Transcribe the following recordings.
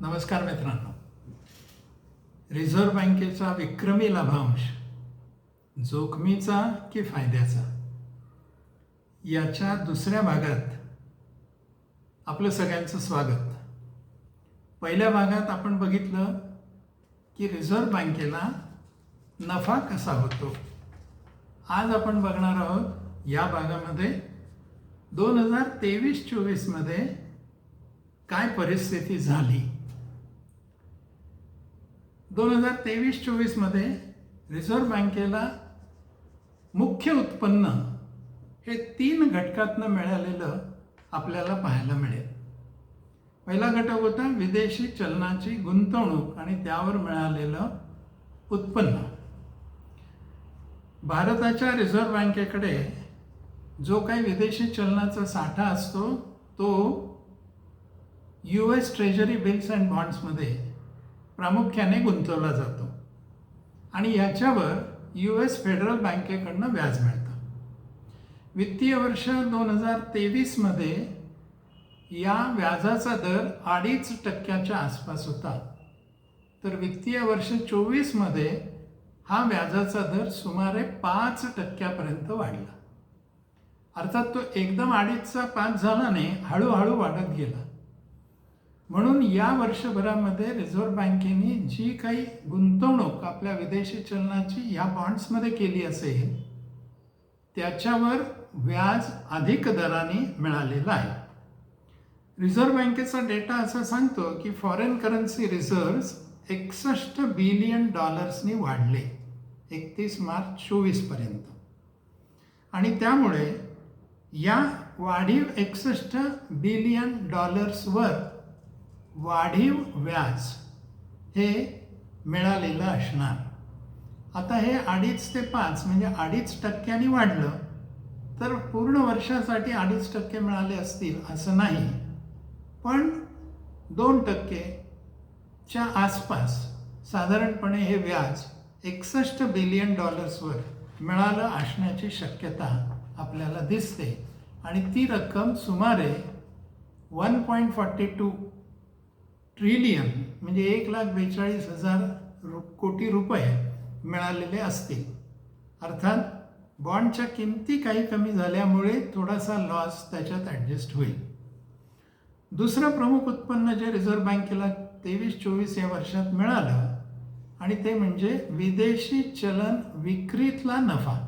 नमस्कार मित्रांनो. रिझर्व्ह बँकेचा विक्रमी लाभांश जोखमीचा की फायद्याचा? याच्या दुसऱ्या भागात आपलं सगळ्यांचं स्वागत. पहिल्या भागात आपण बघितलं की रिझर्व्ह बँकेला नफा कसा होतो? आज आपण बघणार आहोत या भागामध्ये दोन हजार तेवीस चोवीसमध्ये काय परिस्थिती झाली? दोन हजार तेवीस चोवीसमध्ये रिझर्व्ह बँकेला मुख्य उत्पन्न हे तीन घटकातनं मिळालेलं आपल्याला पाहायला मिळेल. पहिला घटक होता विदेशी चलनाची गुंतवणूक आणि त्यावर मिळालेलं उत्पन्न. भारताच्या रिझर्व्ह बँकेकडे जो काही विदेशी चलनाचा साठा असतो तो U S treasury bills and बॉन्ड्समध्ये प्रामुख्याने गुंतवला जातो. आणि याच्यावर यू एस फेडरल बँकेकडनं व्याज मिळतं. वित्तीय वर्ष दोन हजार तेवीसमध्ये या व्याजाचा दर अडीच टक्क्याच्या आसपास होता. तर वित्तीय वर्ष चोवीसमध्ये हा व्याजाचा दर सुमारे पाच टक्क्यापर्यंत वाढला. अर्थात तो एकदम अडीचचा पाच झाला नाही हळूहळू वाढत गेला. म्हणून या वर्षभरामध्ये रिझर्व्ह बँकेने जी काही गुंतवणूक आपल्या विदेशी चलनाची या बॉन्ड्समध्ये केली असेल त्याच्यावर व्याज अधिक दराने मिळालेलं आहे. रिझर्व्ह बँकेचा डेटा असं सांगतो की फॉरेन करन्सी रिझर्व्ह एकसष्ट बिलियन डॉलर्सनी वाढले एकतीस मार्च चोवीसपर्यंत आणि त्यामुळे या वाढीव एकसष्ट बिलियन डॉलर्सवर वाढीव व्याज हे मिळालेलं असणार. आता हे अडीच ते पाच म्हणजे अडीच टक्क्यांनी वाढलं तर पूर्ण वर्षासाठी अडीच टक्के मिळाले असतील असं नाही. पण दोन टक्केच्या आसपास साधारणपणे हे व्याज एकसष्ट बिलियन डॉलर्सवर मिळालं असण्याची शक्यता आपल्याला दिसते. आणि ती रक्कम सुमारे one point forty two trillion म्हणजे एक लाख बेचाळीस हजार रु कोटी रुपये मिळालेले असतील. अर्थात बॉन्डच्या किमती काही कमी झाल्यामुळे थोडासा लॉस त्याच्यात ॲडजस्ट होईल. दुसरं प्रमुख उत्पन्न जे रिझर्व्ह बँकेला तेवीस चोवीस या वर्षात मिळालं आणि ते म्हणजे विदेशी चलन विक्रीतला नफा.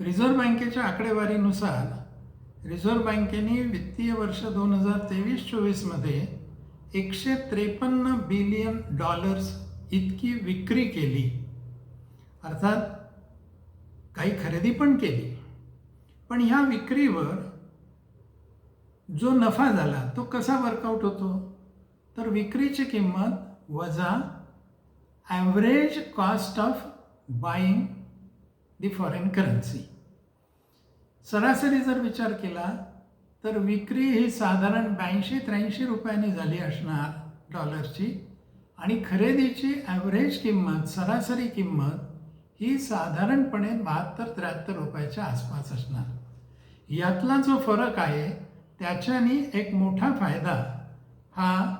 रिझर्व्ह बँकेच्या आकडेवारीनुसार रिझर्व्ह बँकेने वित्तीय वर्ष दोन हजार तेवीस चोवीसमध्ये एकशे त्रेपन्न बिलियन डॉलर्स इतकी विक्री केली. अर्थात काही खरेदी पण केली. पण ह्या विक्रीवर जो नफा झाला तो कसा वर्कआउट होतो? तर विक्रीची किंमत वजा average cost of buying the foreign currency सरासरी जर विचार केला तर विक्री ही साधारण ब्याऐंशी त्र्याऐंशी रुपयांनी झाली असणार डॉलरची. आणि खरेदीची ॲव्हरेज किंमत सरासरी किंमत ही साधारणपणे बहात्तर त्र्याहत्तर रुपयाच्या आसपास असणार. यातला जो फरक आहे त्याच्याने एक मोठा फायदा हा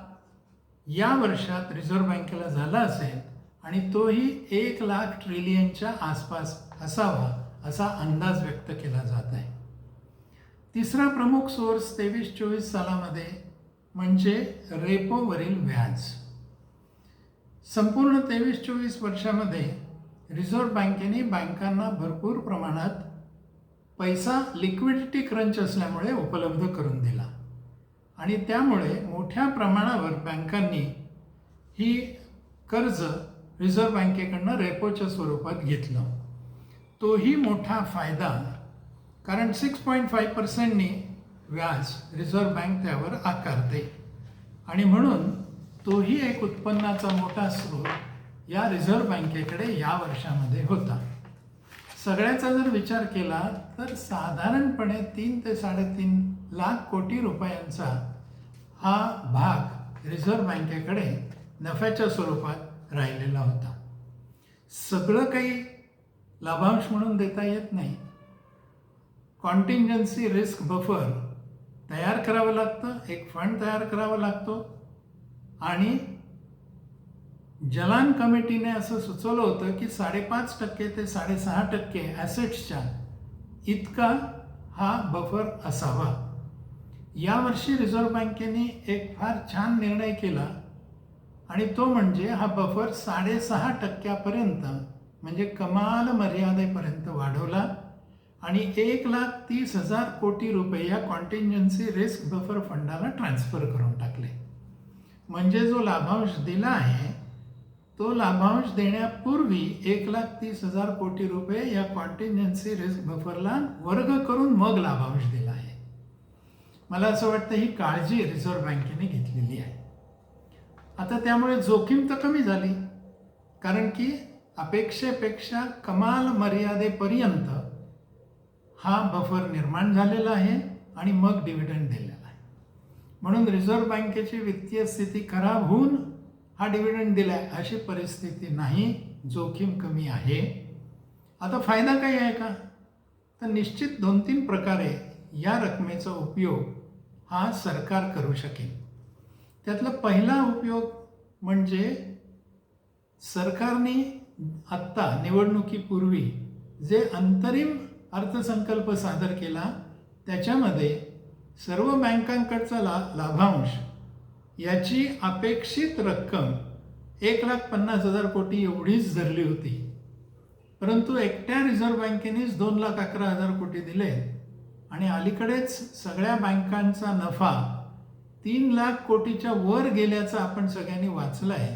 या वर्षात रिझर्व्ह बँकेला झाला असेल आणि तोही एक लाख ट्रिलियनच्या आसपास असावा असा अंदाज व्यक्त केला जात आहे. तिसरा प्रमुख सोर्स तेवीस चोवीस सालामध्ये म्हणजे रेपोवरील व्याज. संपूर्ण तेवीस चोवीस वर्षामध्ये रिझर्व्ह बँकेने बँकांना भरपूर प्रमाणात पैसा लिक्विडिटी क्रंच असल्यामुळे उपलब्ध करून दिला. आणि त्यामुळे मोठ्या प्रमाणावर बँकांनी ही कर्ज रिझर्व्ह बँकेकडनं रेपोच्या स्वरूपात घेतलं. तोही मोठा फायदा कारण सिक्स पॉईंट फाय पर्सेंटनी व्याज रिझर्व्ह बँक त्यावर आकारते आणि म्हणून तोही एक उत्पन्नाचा मोठा स्रोत या रिझर्व्ह बँकेकडे या वर्षामध्ये होता. सगळ्याचा जर विचार केला तर साधारणपणे तीन ते साडेतीन लाख कोटी रुपयांचा हा भाग रिझर्व्ह बँकेकडे नफ्याच्या स्वरूपात राहिलेला होता. सगळं काही लाभांश म्हणून देता येत नाही. कॉन्टिंजन्सी रिस्क बफर तयार करावं लागतं एक फंड तयार करावा लागतो. आणि जलान कमिटीने असं सुचवलं होतं की साडेपाच टक्के ते साडेसहा टक्के ॲसेट्सच्या इतका हा बफर असावा. यावर्षी रिझर्व्ह बँकेने एक फार छान निर्णय केला आणि तो म्हणजे हा बफर साडेसहा टक्क्यापर्यंत म्हणजे कमाल मर्यादेपर्यंत वाढवला. आणि एक लाख तीस हजार कोटी रुपये या कॉन्टिन्जन्सी रिस्क बफर फंडाला ट्रान्स्फर करून टाकले. म्हणजे जो लाभांश दिला आहे तो लाभांश देण्यापूर्वी एक लाख तीस हजार कोटी रुपये या कॉन्टिन्जन्सी रिस्क बफरला वर्ग करून मग लाभांश दिला आहे. मला असं वाटतं ही काळजी रिझर्व्ह बँकेने घेतलेली आहे. आता त्यामुळे जोखीम तर कमी झाली. कारण की अपेक्षेपेक्षा कमाल मर्यादेपर्यंत हा बफर निर्माण झालेला आहे आणि मग डिव्हिडंड दिलेला आहे. म्हणून रिझर्व्ह बँकेची वित्तीय स्थिती खराब होऊन हा डिव्हिडंड आहे अशी परिस्थिती नाही जोखीम कमी आहे. आता फायदा काही आहे का? तर निश्चित दोन तीन प्रकारे या रकमेचा उपयोग हा सरकार करू शकेल. त्यातला पहिला उपयोग म्हणजे सरकारने आत्ता निवडणुकीपूर्वी जे अंतरिम अर्थसंकल्प सादर केला त्याच्यामध्ये सर्व बँकांकडचा ला लाभांश याची अपेक्षित रक्कम एक लाख पन्नास हजार कोटी एवढीच धरली होती. परंतु एकट्या रिझर्व्ह बँकेनेच दोन लाख अकरा हजार कोटी दिले आणि अलीकडेच सगळ्या बँकांचा नफा तीन लाख कोटीच्या वर गेल्याचं आपण सगळ्यांनी वाचलं आहे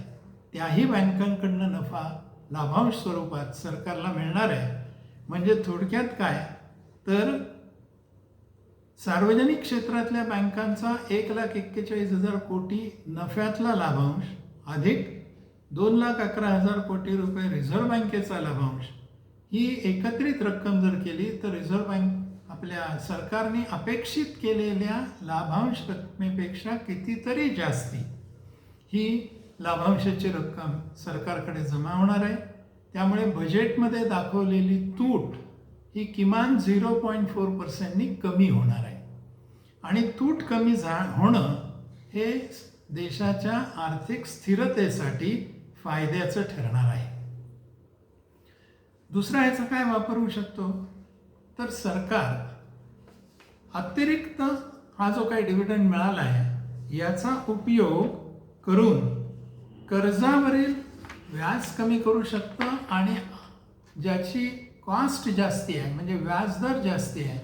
त्याही बँकांकडनं नफा लाभांश स्वरूपात सरकारला मिळणार आहे. म्हणजे थोडक्यात काय? तर सार्वजनिक क्षेत्रातल्या बँकांचा एक लाख एक्केचाळीस हजार कोटी नफ्यातला लाभांश अधिक दोन लाख अकरा हजार कोटी रुपये रिझर्व्ह बँकेचा लाभांश. ही एकत्रित रक्कम जर केली तर रिझर्व्ह बँक आपल्या सरकारने अपेक्षित केलेल्या लाभांश रकमेपेक्षा कितीतरी जास्ती ही लाभांशाची रक्कम सरकारकडे जमा होणार आहे. त्यामुळे बजेटमध्ये दाखवलेली तूट ही किमान झिरो पॉईंट फोर पर्सेंटनी कमी होणार आहे. आणि तूट कमी झा होणं हे देशाच्या आर्थिक स्थिरतेसाठी फायद्याचं ठरणार आहे. दुसरा याचा काय वापरू शकतो? तर सरकार अतिरिक्त हा जो काही डिव्हिडंड मिळाला आहे याचा उपयोग करून कर्जावरील व्याज कमी करू शकतं आणि ज्याची कॉस्ट जास्ती आहे म्हणजे व्याजदर जास्ती आहे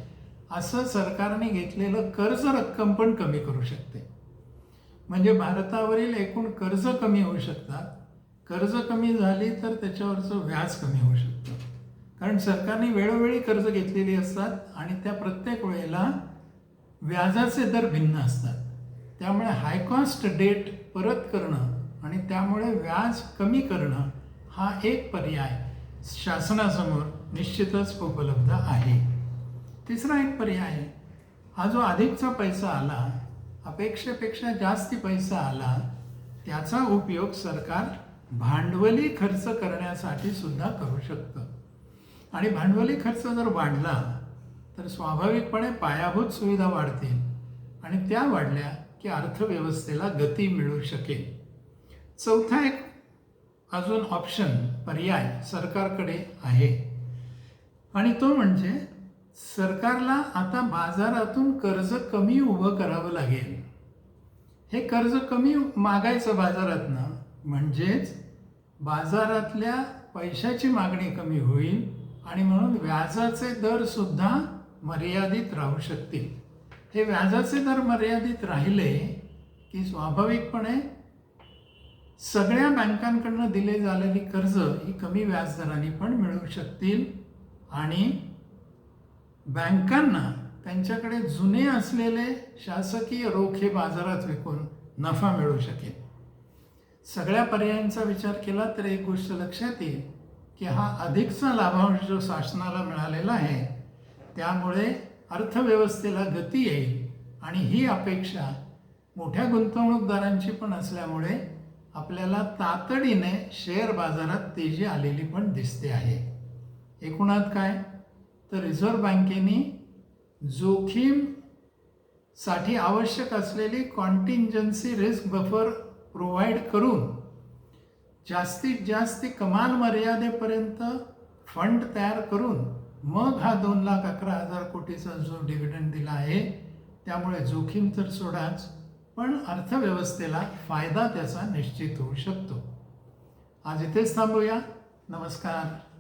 असं सरकारने घेतलेलं कर्ज रक्कम पण कमी करू शकते. म्हणजे भारतावरील एकूण कर्ज कमी होऊ शकतात. कर्ज कमी झाली तर त्याच्यावरचं व्याज कमी होऊ शकतं. कारण सरकारने वेळोवेळी कर्ज घेतलेली असतात आणि त्या प्रत्येक वेळेला व्याजाचे दर भिन्न असतात. त्यामुळे हाय कॉस्ट डेट परत करणं आणि त्यामुळे व्याज कमी करणं हा एक पर्याय शासनासमोर निश्चितच उपलब्ध आहे. तिसरा एक पर्याय हा जो अधिकचा पैसा आला अपेक्षेपेक्षा जास्ती पैसा आला त्याचा उपयोग सरकार भांडवली खर्च करण्यासाठी सुद्धा करू शकतं. आणि भांडवली खर्च जर वाढला तर स्वाभाविकपणे पायाभूत सुविधा वाढतील आणि त्या वाढल्या की अर्थव्यवस्थेला गती मिळू शकेल. चौथा एक अजून ऑप्शन पर्याय सरकारकडे आहे. आणि तो म्हणजे सरकारला आता बाजारातून कर्ज कमी उभं करावं लागेल. हे कर्ज कमी मागायचं बाजारातनं म्हणजेच बाजारातल्या पैशाची मागणी कमी होईल आणि म्हणून व्याजाचे दर सुद्धा मर्यादित राहू शकतील. हे व्याजाचे दर मर्यादित राहिले की स्वाभाविकपणे सगळ्या बँकांकडनं दिले झालेली कर्ज ही कमी व्याजदराने पण मिळू शकतील आणि बँकांना त्यांच्याकडे जुने असलेले शासकीय रोखे बाजारात विकून नफा मिळू शकेल. सगळ्या पर्यायांचा विचार केला तर एक गोष्ट लक्षात येईल की हा अधिकचा लाभांश जो शासनाला मिळालेला आहे त्यामुळे अर्थव्यवस्थेला गती येईल आणि ही अपेक्षा मोठ्या गुंतवणूकदारांची पण असल्यामुळे आपल्याला तातडीने शेअर बाजारात तेजी आलेली पण दिसते आहे. एकूणात काय? तर रिझर्व्ह बँकेने जोखीमसाठी आवश्यक असलेली कॉन्टिंजन्सी रिस्क बफर प्रोव्हाइड करून जास्तीत जास्त कमाल मर्यादेपर्यंत फंड तयार करून मग हा दोन लाख अकरा हजार कोटीचा जो डिव्हिडंड दिला आहे त्यामुळे जोखीम तर सोडाच. पण अर्थव्यवस्थेला फायदा त्याचा निश्चित होऊ शकतो. आज इथेच थांबूया. नमस्कार.